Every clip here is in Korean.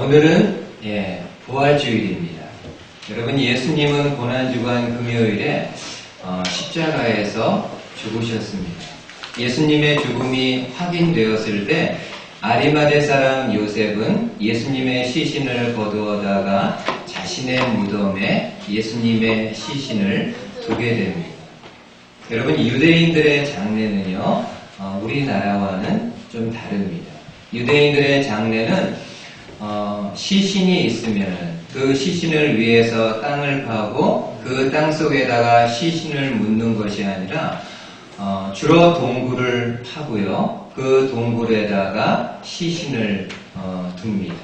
오늘은 예, 부활주일입니다. 여러분 예수님은 고난주간 금요일에 어, 십자가에서 죽으셨습니다. 예수님의 죽음이 확인되었을 때 아리마대 사람 요셉은 예수님의 시신을 거두어다가 자신의 무덤에 예수님의 시신을 두게 됩니다. 여러분 유대인들의 장례는요 어, 우리나라와는 좀 다릅니다. 유대인들의 장례는 어, 시신이 있으면 그 시신을 위해서 땅을 파고 그 땅 속에다가 시신을 묻는 것이 아니라 어, 주로 동굴을 파고요. 그 동굴에다가 시신을 어, 둡니다.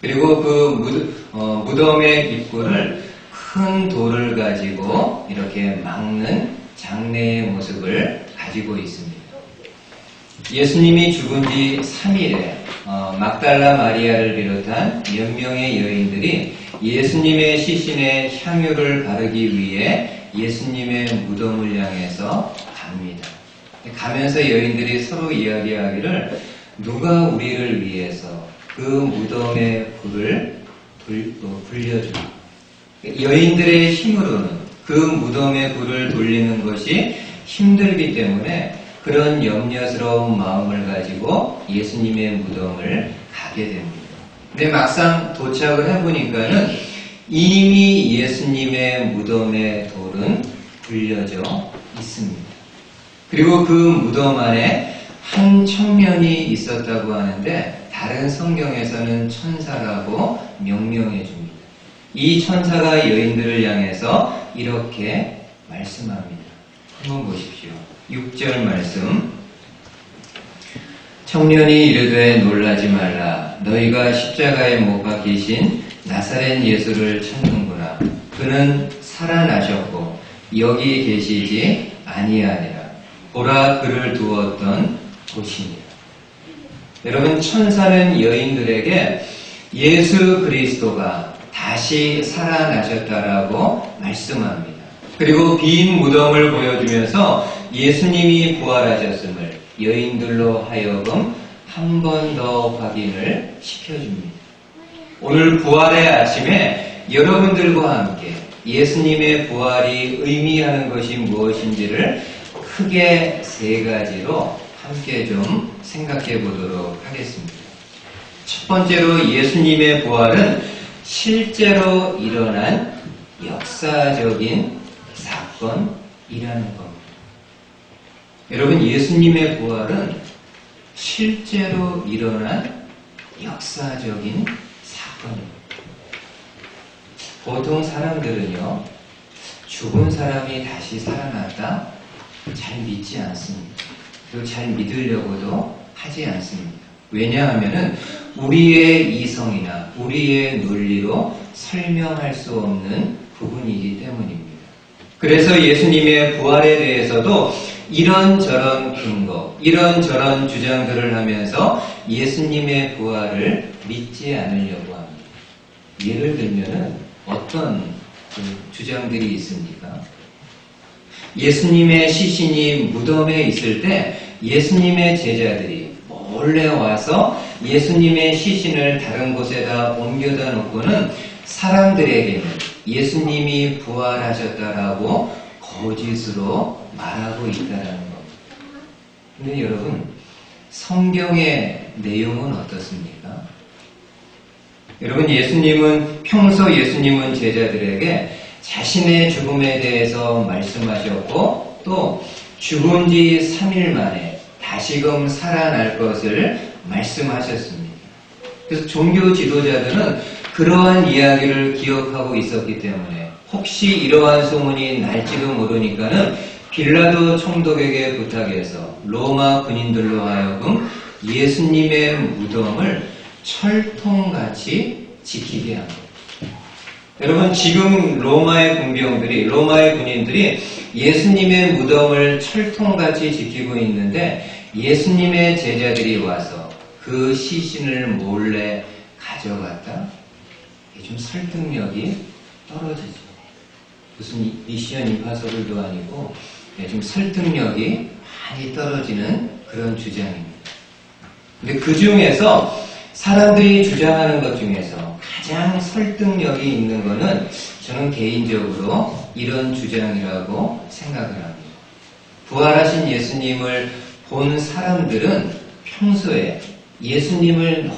그리고 그 무드, 어, 무덤의 입구를 큰 돌을 가지고 이렇게 막는 장례의 모습을 가지고 있습니다. 예수님이 죽은 지 3일에 어, 막달라 마리아를 비롯한 몇 명의 여인들이 예수님의 시신에 향유를 바르기 위해 예수님의 무덤을 향해서 갑니다. 가면서 여인들이 서로 이야기하기를 누가 우리를 위해서 그 무덤의 불을 불, 어, 불려주나 여인들의 힘으로는 그 무덤의 불을 돌리는 것이 힘들기 때문에 그런 염려스러운 마음을 가지고 예수님의 무덤을 가게 됩니다. 근데 막상 도착을 해보니까는 이미 예수님의 무덤의 돌은 불려져 있습니다. 그리고 그 무덤 안에 한 청년이 있었다고 하는데 다른 성경에서는 천사라고 명명해 줍니다. 이 천사가 여인들을 향해서 이렇게 말씀합니다. 한번 보십시오. 6절 말씀. 청년이 이르되 놀라지 말라. 너희가 십자가에 못 박히신 나사렛 예수를 찾는구나. 그는 살아나셨고 여기 계시지 아니하니라. 보라 그를 두었던 곳이니라. 여러분 천사는 여인들에게 예수 그리스도가 다시 살아나셨다라고 말씀합니다. 그리고 빈 무덤을 보여주면서 예수님이 부활하셨음을 여인들로 하여금 한 번 더 확인을 시켜줍니다. 오늘 부활의 아침에 여러분들과 함께 예수님의 부활이 의미하는 것이 무엇인지를 크게 세 가지로 함께 좀 생각해 보도록 하겠습니다. 첫 번째로 예수님의 부활은 실제로 일어난 역사적인 사건이라는 겁니다. 여러분, 예수님의 부활은 실제로 일어난 역사적인 사건입니다. 보통 사람들은요, 죽은 사람이 다시 살아났다? 잘 믿지 않습니다. 그리고 잘 믿으려고도 하지 않습니다. 왜냐하면은 우리의 이성이나 우리의 논리로 설명할 수 없는 부분이기 때문입니다. 그래서 예수님의 부활에 대해서도 이런저런 근거, 이런저런 주장들을 하면서 예수님의 부활을 믿지 않으려고 합니다. 예를 들면은 어떤 그 주장들이 있습니까? 예수님의 시신이 무덤에 있을 때 예수님의 제자들이 몰래 와서 예수님의 시신을 다른 곳에다 옮겨다 놓고는 사람들에게는 예수님이 부활하셨다라고 거짓으로 말하고 있다라는 겁니다. 근데 여러분, 성경의 내용은 어떻습니까? 여러분, 예수님은 평소 예수님은 제자들에게 자신의 죽음에 대해서 말씀하셨고 또 죽은 지 3일 만에 다시금 살아날 것을 말씀하셨습니다. 그래서 종교 지도자들은 그러한 이야기를 기억하고 있었기 때문에 혹시 이러한 소문이 날지도 모르니까는 빌라도 총독에게 부탁해서 로마 군인들로 하여금 예수님의 무덤을 철통같이 지키게 한 겁니다. 여러분 지금 로마의 군병들이 로마의 군인들이 예수님의 무덤을 철통같이 지키고 있는데 예수님의 제자들이 와서 그 시신을 몰래 가져갔다. 좀 설득력이 떨어지죠. 무슨 미션 임파서블도 아니고 예, 좀 설득력이 많이 떨어지는 그런 주장입니다. 근데 그 중에서 사람들이 주장하는 것 중에서 가장 설득력이 있는 것은 저는 개인적으로 이런 주장이라고 생각을 합니다. 부활하신 예수님을 본 사람들은 평소에 예수님을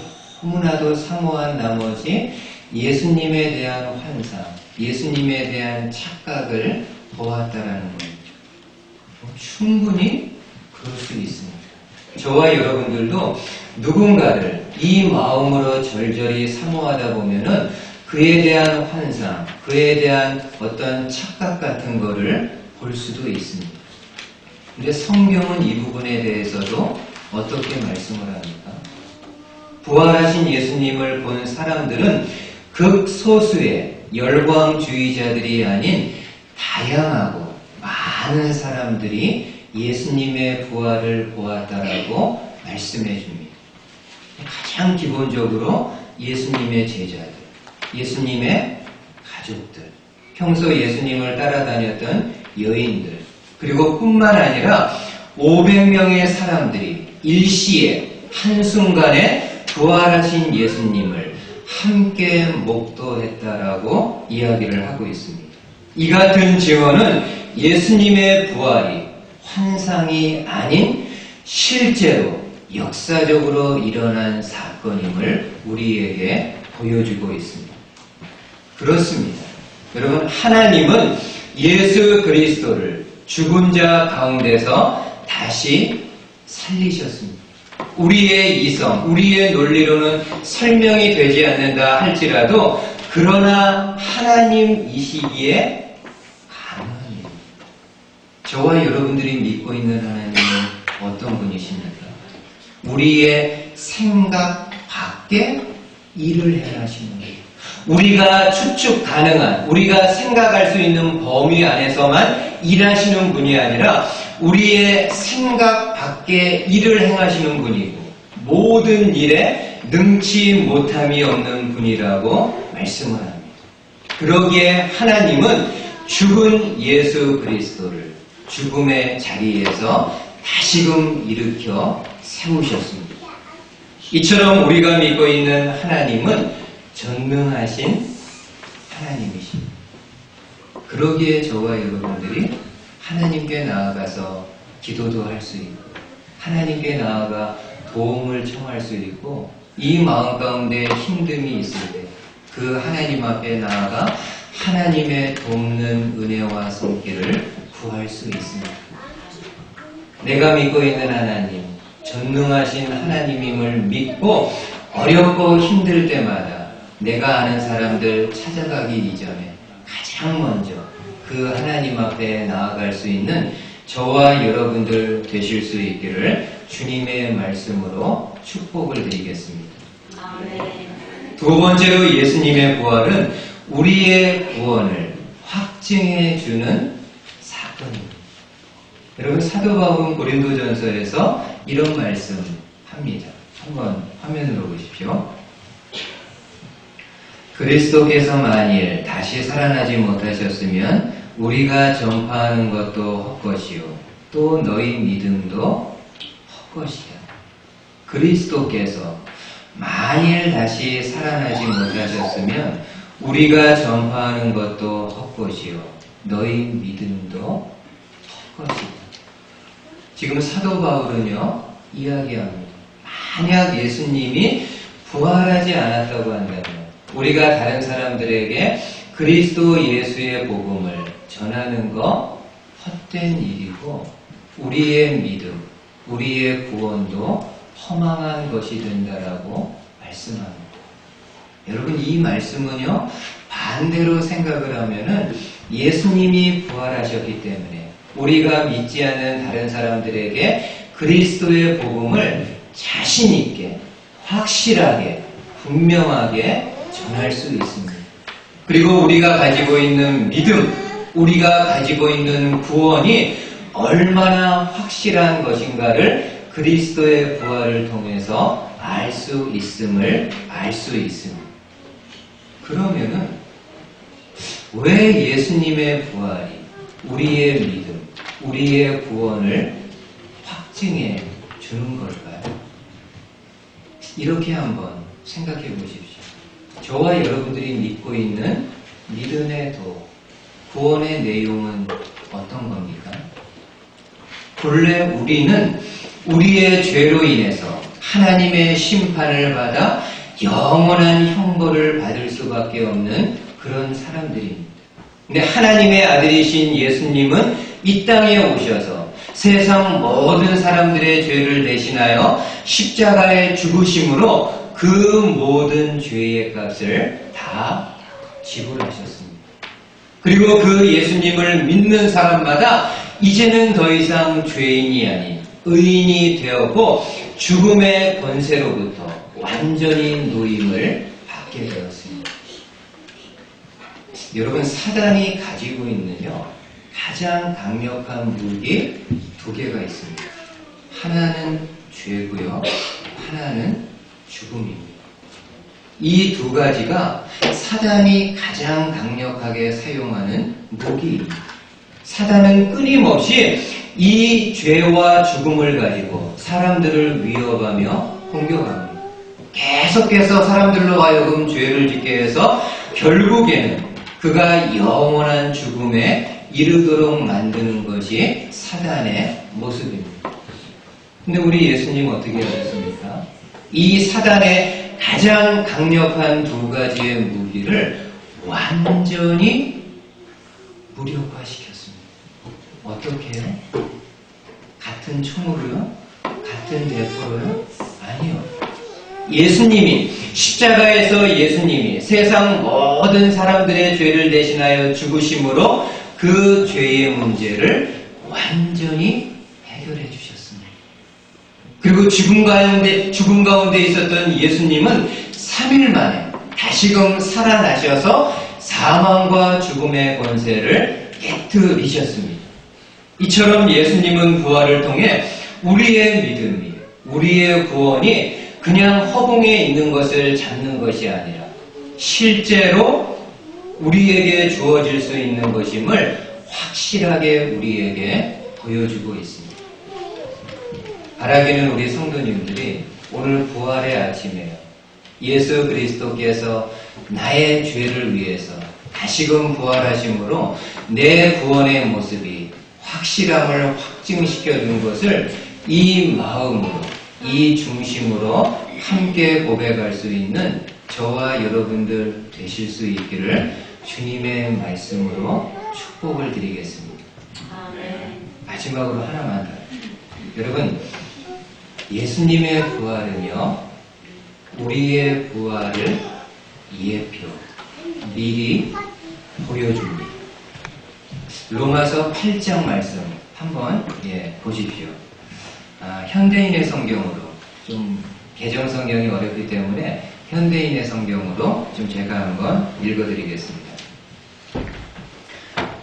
너무나도 사모한 나머지 예수님에 대한 환상, 예수님에 대한 착각을 보았다라는 겁니다. 충분히 그럴 수 있습니다. 저와 여러분들도 누군가를 이 마음으로 절절히 사모하다 보면은 그에 대한 환상, 그에 대한 어떤 착각 같은 거를 볼 수도 있습니다. 근데 성경은 이 부분에 대해서도 어떻게 말씀을 합니까? 부활하신 예수님을 본 사람들은 극소수의 열광주의자들이 아닌 다양하고 많은 사람들이 예수님의 부활을 보았다라고 말씀해 줍니다. 가장 기본적으로 예수님의 제자들, 예수님의 가족들, 평소 예수님을 따라다녔던 여인들, 그리고 뿐만 아니라 500명의 사람들이 일시에 한순간에 부활하신 예수님을 함께 목도했다라고 이야기를 하고 있습니다. 이 같은 증언은 예수님의 부활이 환상이 아닌 실제로 역사적으로 일어난 사건임을 우리에게 보여주고 있습니다. 그렇습니다. 여러분, 하나님은 예수 그리스도를 죽은 자 가운데서 다시 살리셨습니다. 우리의 이성, 우리의 논리로는 설명이 되지 않는다 할지라도 그러나 하나님이시기에 가능한 일입니다. 저와 여러분들이 믿고 있는 하나님은 어떤 분이십니까? 우리의 생각 밖에 일을 행하시는 거예요. 우리가 추측 가능한, 우리가 생각할 수 있는 범위 안에서만 일하시는 분이 아니라 우리의 생각 밖에 일을 행하시는 분이고 모든 일에 능치 못함이 없는 분이라고 말씀을 합니다. 그러기에 하나님은 죽은 예수 그리스도를 죽음의 자리에서 다시금 일으켜 세우셨습니다. 이처럼 우리가 믿고 있는 하나님은 전능하신 하나님이십니다. 그러기에 저와 여러분들이 하나님께 나아가서 기도도 할 수 있고 하나님께 나아가 도움을 청할 수 있고 이 마음 가운데 힘듦이 있을 때 그 하나님 앞에 나아가 하나님의 돕는 은혜와 손길을 구할 수 있습니다. 내가 믿고 있는 하나님, 전능하신 하나님임을 믿고 어렵고 힘들 때마다 내가 아는 사람들 찾아가기 이전에 가장 먼저 그 하나님 앞에 나아갈 수 있는 저와 여러분들 되실 수 있기를 주님의 말씀으로 축복을 드리겠습니다. 두 번째로 예수님의 부활은 우리의 구원을 확증해 주는 사건입니다. 여러분 사도 바울은 고린도전서에서 이런 말씀 합니다. 한번 화면으로 보십시오. 그리스도께서 만일 다시 살아나지 못하셨으면 우리가 전파하는 것도 헛것이요 또 너희 믿음도 헛것이다. 그리스도께서 만일 다시 살아나지 못하셨으면 우리가 전파하는 것도 헛것이요 너희 믿음도 헛것이다. 지금 사도 바울은요 이야기합니다. 만약 예수님이 부활하지 않았다고 한다면 우리가 다른 사람들에게 그리스도 예수의 복음을 전하는 거 헛된 일이고 우리의 믿음, 우리의 구원도 허망한 것이 된다라고 말씀합니다. 여러분 이 말씀은요 반대로 생각을 하면은 예수님이 부활하셨기 때문에 우리가 믿지 않는 다른 사람들에게 그리스도의 복음을 자신 있게 확실하게 분명하게 전할 수 있습니다. 그리고 우리가 가지고 있는 믿음, 우리가 가지고 있는 구원이 얼마나 확실한 것인가를 그리스도의 부활을 통해서 알 수 있음을 알 수 있습니다. 그러면은 왜 예수님의 부활이 우리의 믿음, 우리의 구원을 확증해 주는 걸까요? 이렇게 한번 생각해 보십시오. 저와 여러분들이 믿고 있는 믿음의 도, 구원의 내용은 어떤 겁니까? 본래 우리는 우리의 죄로 인해서 하나님의 심판을 받아 영원한 형벌을 받을 수밖에 없는 그런 사람들입니다. 근데 하나님의 아들이신 예수님은 이 땅에 오셔서 세상 모든 사람들의 죄를 대신하여 십자가에 죽으심으로 그 모든 죄의 값을 다 지불하셨습니다. 그리고 그 예수님을 믿는 사람마다 이제는 더 이상 죄인이 아닌 의인이 되었고 죽음의 권세로부터 완전히 노임을 받게 되었습니다. 여러분 사단이 가지고 있는요 가장 강력한 무기 두 개가 있습니다. 하나는 죄고요, 하나는 죽음입니다. 이 두 가지가 사단이 가장 강력하게 사용하는 무기입니다. 사단은 끊임없이 이 죄와 죽음을 가지고 사람들을 위협하며 공격합니다. 계속해서 사람들로 하여금 죄를 짓게 해서 결국에는 그가 영원한 죽음에 이르도록 만드는 것이 사단의 모습입니다. 근데 우리 예수님 어떻게 하셨습니까? 이 사단의 가장 강력한 두 가지의 무기를 완전히 무력화시켰습니다. 어떻게 해요? 같은 총으로요? 같은 대포로요? 아니요. 예수님이 십자가에서 예수님이 세상 모든 사람들의 죄를 대신하여 죽으심으로 그 죄의 문제를 완전히 해결해 주셨습니다. 그리고 죽음 가운데 죽음 가운데 있었던 예수님은 3일 만에 다시금 살아나셔서 사망과 죽음의 권세를 깨뜨리셨습니다. 이처럼 예수님은 부활을 통해 우리의 믿음이 우리의 구원이 그냥 허공에 있는 것을 잡는 것이 아니라 실제로 우리에게 주어질 수 있는 것임을 확실하게 우리에게 보여주고 있습니다. 바라기는 우리 성도님들이 오늘 부활의 아침에 예수 그리스도께서 나의 죄를 위해서 다시금 부활하심으로 내 구원의 모습이 확실함을 확증시켜 준 것을 이 마음으로 이 중심으로 함께 고백할 수 있는 저와 여러분들 되실 수 있기를 주님의 말씀으로 축복을 드리겠습니다. 마지막으로 하나만 더. 여러분, 예수님의 부활은요, 우리의 부활을 예표, 미리 보여줍니다. 로마서 8장 말씀 한번 예, 보십시오. 아, 현대인의 성경으로 좀 개정 성경이 어렵기 때문에 현대인의 성경으로 좀 제가 한번 읽어드리겠습니다.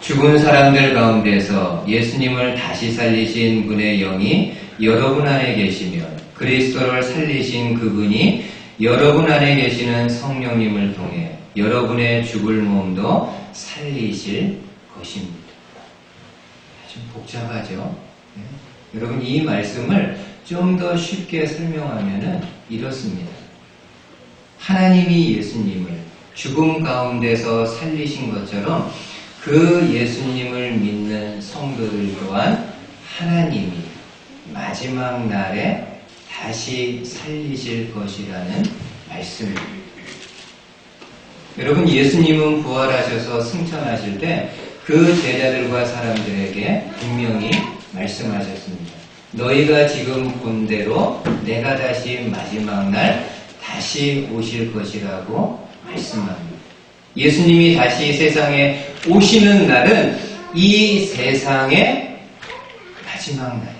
죽은 사람들 가운데서 예수님을 다시 살리신 분의 영이 여러분 안에 계시면 그리스도를 살리신 그분이 여러분 안에 계시는 성령님을 통해 여러분의 죽을 몸도 살리실 것입니다. 좀 복잡하죠? 네. 여러분 이 말씀을 좀 더 쉽게 설명하면 이렇습니다. 하나님이 예수님을 죽음 가운데서 살리신 것처럼 그 예수님을 믿는 성도들 또한 하나님이 마지막 날에 다시 살리실 것이라는 말씀입니다. 여러분 예수님은 부활하셔서 승천하실 때 그 제자들과 사람들에게 분명히 말씀하셨습니다. 너희가 지금 본 대로 내가 다시 마지막 날 다시 오실 것이라고 말씀합니다. 예수님이 다시 세상에 오시는 날은 이 세상의 마지막 날.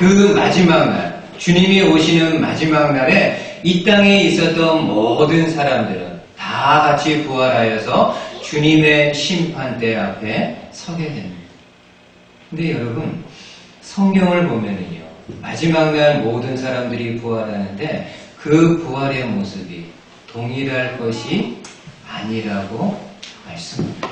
그 마지막 날, 주님이 오시는 마지막 날에 이 땅에 있었던 모든 사람들은 다 같이 부활하여서 주님의 심판대 앞에 서게 됩니다. 근데 여러분, 성경을 보면은요, 마지막 날 모든 사람들이 부활하는데 그 부활의 모습이 동일할 것이 아니라고 말씀합니다.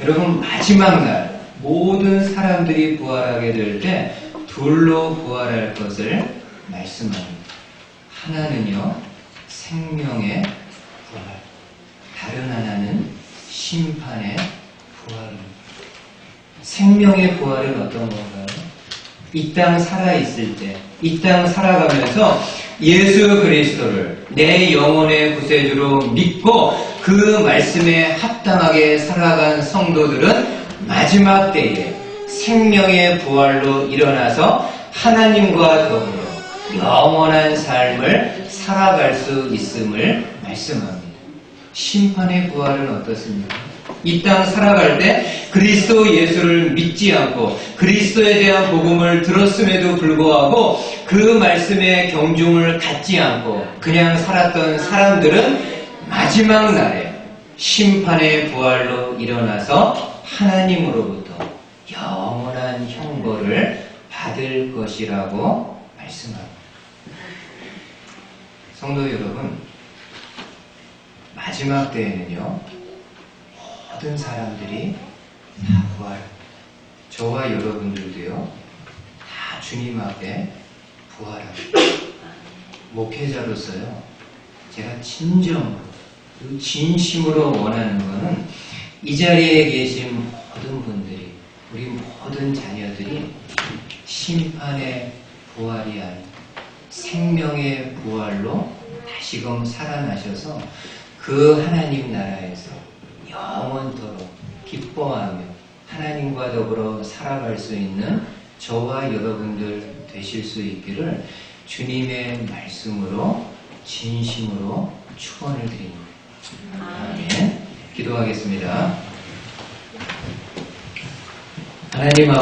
여러분, 마지막 날 모든 사람들이 부활하게 될 때 둘로 부활할 것을 말씀합니다. 하나는요, 생명의 부활. 다른 하나는 심판의 부활입니다. 생명의 부활은 어떤 건가요? 이 땅 살아있을 때, 이 땅 살아가면서 예수 그리스도를 내 영혼의 구세주로 믿고 그 말씀에 합당하게 살아간 성도들은 마지막 때에 생명의 부활로 일어나서 하나님과 더불어 영원한 삶을 살아갈 수 있음을 말씀합니다. 심판의 부활은 어떻습니까? 이 땅 살아갈 때 그리스도 예수를 믿지 않고 그리스도에 대한 복음을 들었음에도 불구하고 그 말씀에 경중을 갖지 않고 그냥 살았던 사람들은 마지막 날에 심판의 부활로 일어나서 하나님으로부터 영원한 형벌을 받을 것이라고 말씀합니다. 성도 여러분, 마지막 때에는요, 모든 사람들이 다 부활. 저와 여러분들도요, 다 주님 앞에 부활합니다. 목회자로서요, 제가 진정으로, 진심으로 원하는 것은 이 자리에 계신 모든 분들이, 우리 모든 자녀들이 심판의 부활이 아닌 생명의 부활로 다시금 살아나셔서 그 하나님 나라에서 영원토록 기뻐하며 하나님과 더불어 살아갈 수 있는 저와 여러분들 되실 수 있기를 주님의 말씀으로 진심으로 축원을 드립니다. 아멘. 기도하겠습니다. 하나님 아버지